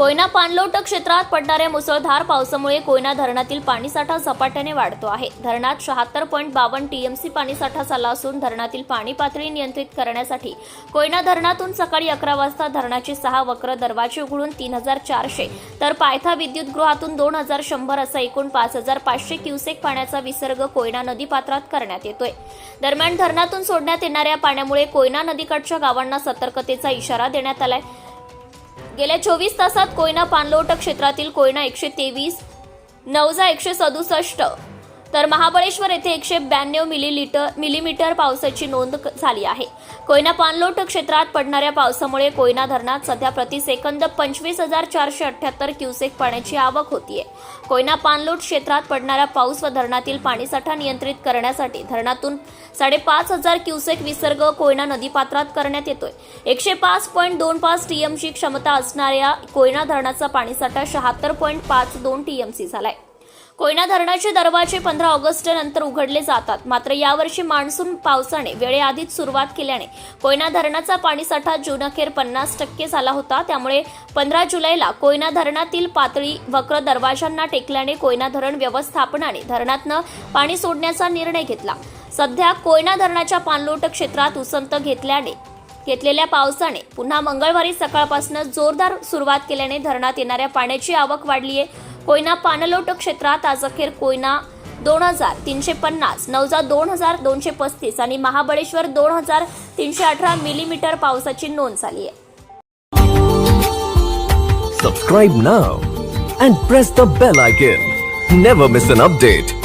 कोयना पाणलोट क्षेत्रात पडणाऱ्या मुसळधार पावसामुळे कोयना धरणातील पाणीसाठा झपाट्याने वाढतो आहे. धरणात शहात्तर पॉईंट बावन्न टीएमसी पाणीसाठा झाला असून धरणातील पाणी पातळी नियंत्रित करण्यासाठी कोयना धरणातून सकाळी अकरा वाजता धरणाचे सहा वक्र दरवाजे उघडून तीन हजार चारशे तर पायथा विद्युत गृहातून दोन हजार शंभर असा एकूण पाच हजार पाचशे क्युसेक पाण्याचा विसर्ग कोयना नदी पात्रात करण्यात येतोय. दरम्यान धरणातून सोडण्यात येणाऱ्या पाण्यामुळे कोयना नदीकाठच्या गावांना सतर्कतेचा इशारा देण्यात आलाय. गेल्या चोवीस तासात कोयना पाणलोट क्षेत्रातील कोयना एकशे तेवीस नवजा एकशे सदुसष्ट तर महाबळेश्वर येथे एकशे ब्याण्णव मिलीलिटर मिलीमीटर पावसाची नोंद झाली आहे. कोयना पाणलोट क्षेत्रात पडणाऱ्या पावसामुळे कोयना धरणात सध्या प्रति सेकंद पंचवीस हजार चारशे अठ्ठ्याहत्तर क्युसेक पाण्याची आवक होतीये. कोयना पाणलोट क्षेत्रात पडणारा पाऊस व धरणातील पाणीसाठा नियंत्रित करण्यासाठी धरणातून साडेपाच हजार क्युसेक विसर्ग कोयना नदीपात्रात करण्यात येतोय. एकशे पाच पॉईंट दोन पाच टीएमची क्षमता असणाऱ्या कोयना धरणाचा पाणीसाठा शहात्तर पॉईंट पाच दोन टीएमसी झालाय. कोयना धरणाचे दरवाजे पंधरा ऑगस्ट नंतर उघडले जातात. मात्र यावर्षी मान्सून पावसाने वेळेआधीच सुरुवात केल्याने कोयना धरणाचा पाणीसाठा जून अखेर पन्नास टक्के झाला होता. त्यामुळे पंधरा जुलैला कोयना धरणातील पातळी वक्र दरवाजांना टेकल्याने कोयना धरण व्यवस्थापनाने धरणातनं पाणी सोडण्याचा निर्णय घेतला. सध्या कोयना धरणाच्या पाणलोट क्षेत्रात उसंत घेतल्याने घेतलेल्या पावसाने पुन्हा मंगळवारी सकाळपासून जोरदार सुरुवात केल्याने धरणात येणाऱ्या पाण्याची आवक वाढली आहे कोयना पाणलोट क्षेत्रात आज अखेर कोयना दोन हजार तीनशे पन्नास नवजा दोन हजार दोनशे पस्तीस आणि महाबळेश्वर दोन हजार तीनशे अठरा मिलीमीटर पावसाची नोंद झाली आहे. Subscribe now and press the bell icon never miss an update